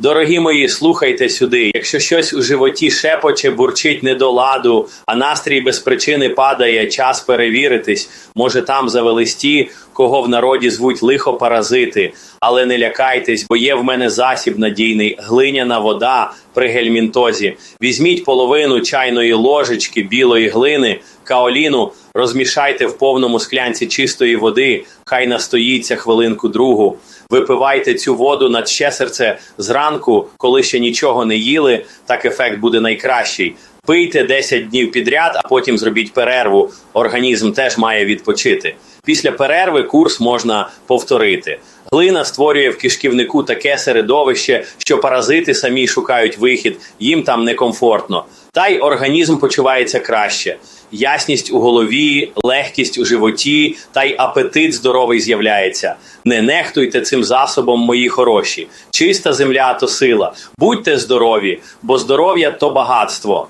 Дорогі мої, слухайте сюди. Якщо щось у животі шепоче, бурчить не до ладу, а настрій без причини падає, час перевіритись. Може, там завелисті, кого в народі звуть лихопаразити. Але не лякайтесь, бо є в мене засіб надійний, глиняна вода при гельмінтозі. Візьміть половину чайної ложечки білої глини, каоліну, розмішайте в повному склянці чистої води, хай настоїться хвилинку другу. Випивайте цю воду на ще серце зранку, коли ще нічого не їли, так ефект буде найкращий. Пийте 10 днів підряд, а потім зробіть перерву. Організм теж має відпочити. Після перерви курс можна повторити. Глина створює в кишківнику таке середовище, що паразити самі шукають вихід, їм там некомфортно. Та й організм почувається краще. Ясність у голові, легкість у животі, та й апетит здоровий з'являється. Не нехтуйте цим засобом, мої хороші. Чиста земля то сила. Будьте здорові, бо здоров'я то багатство.